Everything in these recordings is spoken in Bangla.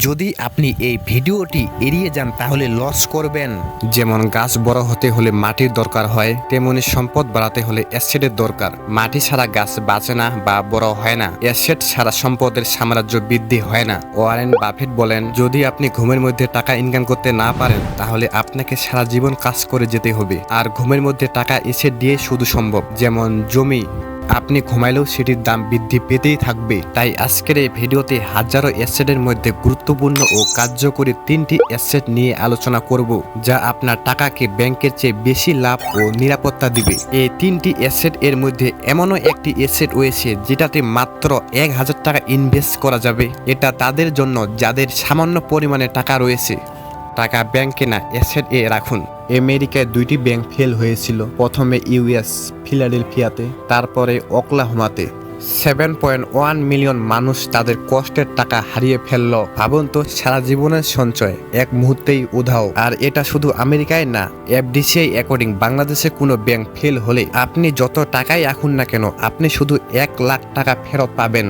যদি আপনি এই ভিডিওটি এড়িয়ে যান, তাহলে লস করবেন। যেমন গাছ বড় হতে হলে মাটির দরকার হয়, তেমনি সম্পদ বাড়াতে হলে অ্যাসেটের দরকার। মাটি ছাড়া গাছ বাঁচে না বা বড় হয় না। অ্যাসেট ছাড়া সম্পদের সাম্রাজ্য বৃদ্ধি হয় না। ওয়ারেন বাফেট বলেন, যদি আপনি ঘুমের মধ্যে টাকা ইনকাম করতে না পারেন, তাহলে আপনাকে সারা জীবন কাজ করে যেতে হবে। আর ঘুমের মধ্যে টাকা এসে দিয়ে শুধু সম্ভব। যেমন জমি আপনি ঘুমাইলেও সেটির দাম বৃদ্ধি পেতেই থাকবে। তাই আজকের এই ভিডিওতে হাজারো অ্যাসেটের মধ্যে গুরুত্বপূর্ণ ও কার্যকরী তিনটি অ্যাসেট নিয়ে আলোচনা করব, যা আপনার টাকাকে ব্যাংকের চেয়ে বেশি লাভ ও নিরাপত্তা দিবে। এই তিনটি অ্যাসেট এর মধ্যে এমনও একটি অ্যাসেট রয়েছে, যেটাতে মাত্র এক হাজার টাকা ইনভেস্ট করা যাবে। এটা তাদের জন্য যাদের সামান্য পরিমাণে টাকা রয়েছে, টাকা ব্যাংকে না অ্যাসেট এ রাখুন। আমেরিকায় দুইটি ব্যাংক ফেল হয়েছিল। প্রথমে ইউএস ফিলাডেলফিয়াতে, তারপরে ওকলাহোমাতে। সেভেন পয়েন্ট ওয়ান মিলিয়ন মানুষ তাদের কষ্টের টাকা হারিয়ে ফেলল। ভাবুন তো, সারা জীবনের সঞ্চয় এক মুহূর্তেই উধাও। আর এটা শুধু আমেরিকায় না, এফডিসিআই অ্যাকর্ডিং বাংলাদেশে কোনো ব্যাংক ফেল হলে আপনি যত টাকাই রাখুন না কেন, আপনি শুধু এক লাখ টাকা ফেরত পাবেন।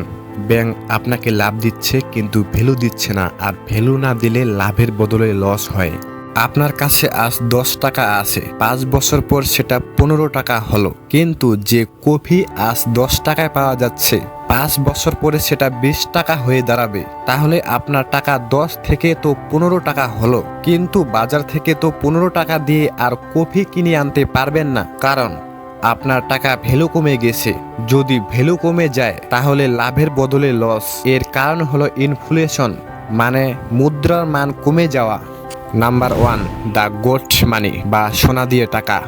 ব্যাংক আপনাকে লাভ দিচ্ছে কিন্তু ভ্যালু দিচ্ছে না, আর ভ্যালু না দিলে লাভের বদলে লস হয়। আপনার কাছে আজ দশ টাকা আছে। পাঁচ বছর পর সেটা পনেরো টাকা হলো। কিন্তু যে কফি আজ দশ টাকায় পাওয়া যাচ্ছে, পাঁচ বছর পরে সেটা বিশ টাকা হয়ে দাঁড়াবে। তাহলে আপনার টাকা দশ থেকে তো পনেরো টাকা হলো। কিন্তু বাজার থেকে তো পনেরো টাকা দিয়ে আর কফি কিনে আনতে পারবেন না। কারণ আপনার টাকা ভ্যালু কমে গেছে। যদি ভ্যালু কমে যায়, তাহলে লাভের বদলে লস। এর কারণ হলো ইনফ্লেশন মানে মুদ্রার মান কমে যাওয়া। Number one the GOAT money বা সোনা দিয়ে টাকা।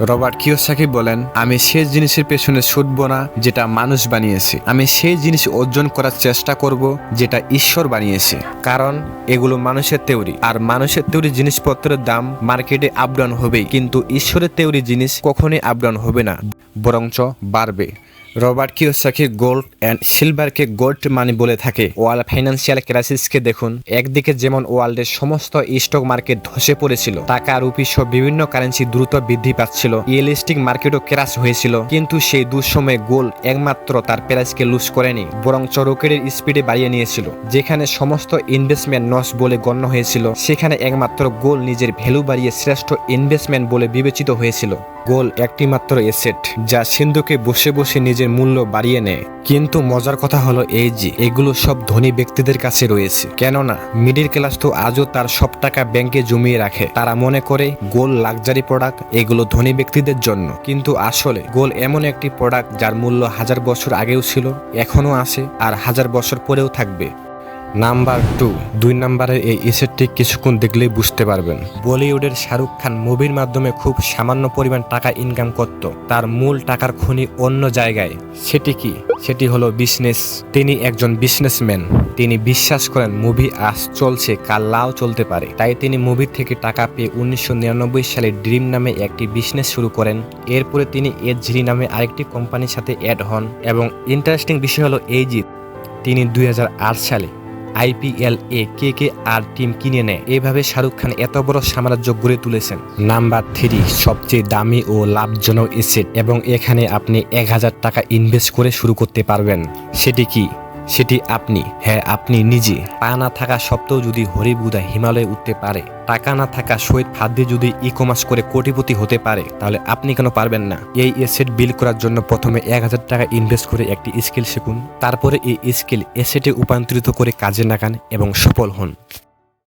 রবার্ট কিওসাকি বলেন, আমি সেই জিনিসের পেছনে ছুটব না যেটা মানুষ বানিয়েছে। আমি সেই জিনিস অর্জন করার চেষ্টা করব যেটা ঈশ্বর বানিয়েছে। কারণ এগুলো মানুষের তেউরি আর মানুষের তৈরি জিনিসপত্রের দাম মার্কেটে আপ ডাউন হবেই। কিন্তু ঈশ্বরের তৈরি জিনিস কখনোই আপ ডাউন হবে না। বরঞ্চ বাড়বে। রবার্ট কিওসাকি গোল্ড অ্যান্ড সিলভারকে গোল্ড মানি বলে থাকে। ওয়ার্ল্ড ফাইন্যান্সিয়াল ক্রাইসিসকে দেখুন, একদিকে যেমন ওয়ার্ল্ডের সমস্ত স্টক মার্কেট ধসে পড়েছিল, টাকা, রুপি সহ বিভিন্ন কারেন্সি দ্রুত বৃদ্ধি পাচ্ছিল, রিয়েলিস্টিক মার্কেটও ক্রাশ হয়েছিল, কিন্তু সেই দুঃসময়ে গোল্ড একমাত্র তার প্রাইসকে লুজ করেনি বরং রকেটের স্পিডে বাড়িয়ে নিয়েছিল, যেখানে সমস্ত ইনভেস্টমেন্ট নস বলে গণ্য হয়েছিল, সেখানে একমাত্র গোল নিজের ভ্যালু বাড়িয়ে শ্রেষ্ঠ ইনভেস্টমেন্ট বলে বিবেচিত হয়েছিল। গোল একটি মাত্র এসেট যা সিন্ধুকে বসে বসে নিজের মূল্য বাড়িয়ে নেয়। কিন্তু মজার কথা হলো এই যে, এগুলো সব ধনী ব্যক্তিদের কাছে রয়েছে। কেননা মিডিল ক্লাস তো আজও তার সব টাকা ব্যাংকে জমিয়ে রাখে। তারা মনে করে গোল লাক্সারি প্রোডাক্ট এগুলো ধনী ব্যক্তিদের জন্য। কিন্তু আসলে গোল এমন একটি প্রোডাক্ট যার মূল্য হাজার বছর আগেও ছিল, এখনও আছে, আর হাজার বছর পরেও থাকবে। নাম্বার টু, দুই নাম্বারের এই এসেটটি কিছুক্ষণ দেখলেই বুঝতে পারবেন। বলিউডের শাহরুখ খান মুভির মাধ্যমে খুব সামান্য পরিমাণ টাকা ইনকাম করত। তার মূল টাকার খনি অন্য জায়গায়। সেটি কি? সেটি হলো বিজনেস তিনি একজন বিজনেসম্যান তিনি বিশ্বাস করেন মুভি আজ চলছে, কাল লাও চলতে পারে। তাই তিনি মুভি থেকে টাকা পেয়ে উনিশশো নিরানব্বই সালে ড্রিম নামে একটি বিজনেস শুরু করেন। এরপরে তিনি এড ঝিরি নামে আরেকটি কোম্পানির সাথে অ্যাড হন। এবং ইন্টারেস্টিং বিষয় হলো এই যে তিনি দুই হাজার আট সালে আইপিএল এ কে কে আর টিম কিনে নেয়? এভাবে শাহরুখ খান এত বড় সাম্রাজ্য গড়ে তুলেছেন। নাম্বার থ্রি, সবচেয়ে দামি ও লাভজনক এসেট এবং এখানে আপনি এক হাজার টাকা ইনভেস্ট করে শুরু করতে পারবেন। সেটি কি? সেটি আপনি হ্যাঁ আপনি নিজে। পা না থাকা সত্ত্বেও যদি হরিবুদা হিমালয়ে উঠতে পারে, টাকা না থাকা সৈয়দ ফাঁদ যদি ই কমার্স করে কোটিপতি হতে পারে, তাহলে আপনি কেন পারবেন না? এই এসেট বিল করার জন্য প্রথমে এক হাজার টাকা ইনভেস্ট করে একটি স্কিল শিখুন, তারপরে এই স্কিল এসেটে রূপান্তরিত করে কাজে লাগান এবং সফল হন।